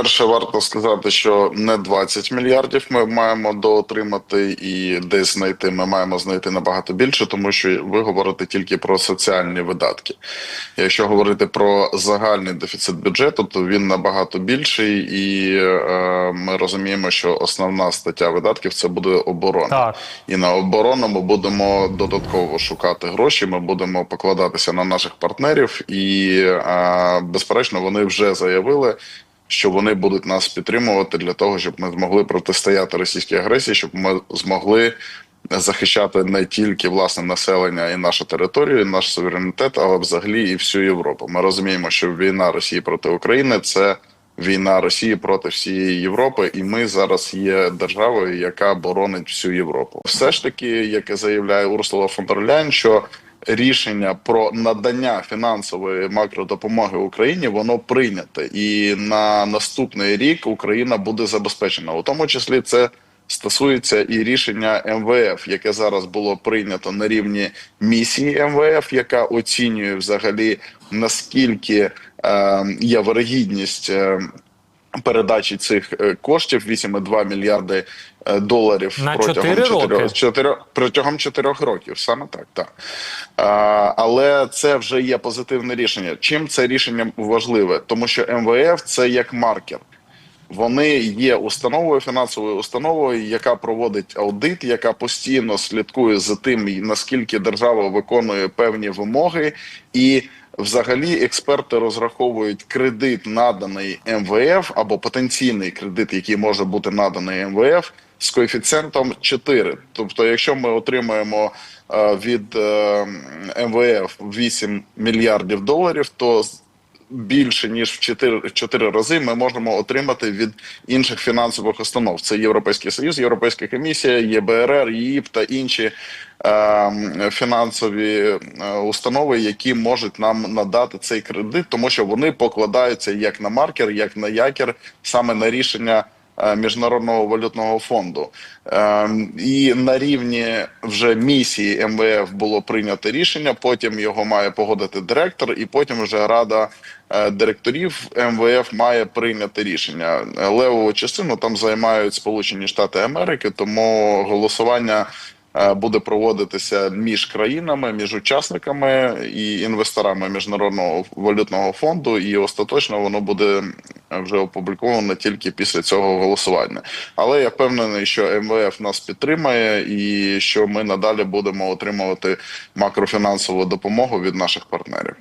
Перше, варто сказати, що не 20 мільярдів ми маємо доотримати і десь знайти. Ми маємо знайти набагато більше, тому що ви говорите тільки про соціальні видатки. Якщо говорити про загальний дефіцит бюджету, то він набагато більший, і е, ми розуміємо, що основна стаття видатків це буде оборона. Так. І на оборону ми будемо додатково шукати гроші. Ми будемо покладатися на наших партнерів, і е, безперечно, вони вже заявили. Що вони будуть нас підтримувати для того, щоб ми змогли протистояти російській агресії, щоб ми змогли захищати не тільки власне населення і нашу територію, і наш суверенітет, але взагалі і всю Європу. Ми розуміємо, що війна Росії проти України це війна Росії проти всієї Європи, і ми зараз є державою, яка боронить всю Європу. Все ж таки, яке заявляє Урсула фон дер Ляйн, що рішення про надання фінансової макродопомоги Україні воно прийняте, і на наступний рік Україна буде забезпечена. У тому числі це стосується і рішення МВФ, яке зараз було прийнято на рівні місії МВФ, яка оцінює взагалі наскільки е, є вирогідність. Е, Передачі цих е, коштів 8,2 мільярди е, доларів На протягом чотири чотирьох- роки? чотирьох протягом чотирьох років. Саме так, так. А, але це вже є позитивне рішення. Чим це рішення важливе? Тому що МВФ це як маркер. Вони є установою фінансовою установою, яка проводить аудит, яка постійно слідкує за тим, наскільки держава виконує певні вимоги, і взагалі експерти розраховують кредит, наданий МВФ, або потенційний кредит, який може бути наданий МВФ, з коефіцієнтом 4. Тобто, якщо ми отримаємо е, від е, МВФ 8 мільярдів доларів, то більше ніж в 4, 4 рази ми можемо отримати від інших фінансових установ. Це Європейський Союз, Європейська комісія, ЄБРР, ЄІП та інші е, фінансові установи, які можуть нам надати цей кредит, тому що вони покладаються як на маркер, як на якір, саме на рішення. Е, Міжнародного валютного фонду Ем, і на рівні вже місії МВФ було прийнято рішення. Потім його має погодити директор, і потім вже рада е, директорів МВФ має прийняти рішення. Левову частину там займають Сполучені Штати Америки, тому голосування. Е, Буде проводитися між країнами, між учасниками і інвесторами міжнародного валютного фонду, і остаточно воно буде вже опубліковано тільки після цього голосування. Але я впевнений, що МВФ нас підтримає, і що ми надалі будемо отримувати макрофінансову допомогу від наших партнерів.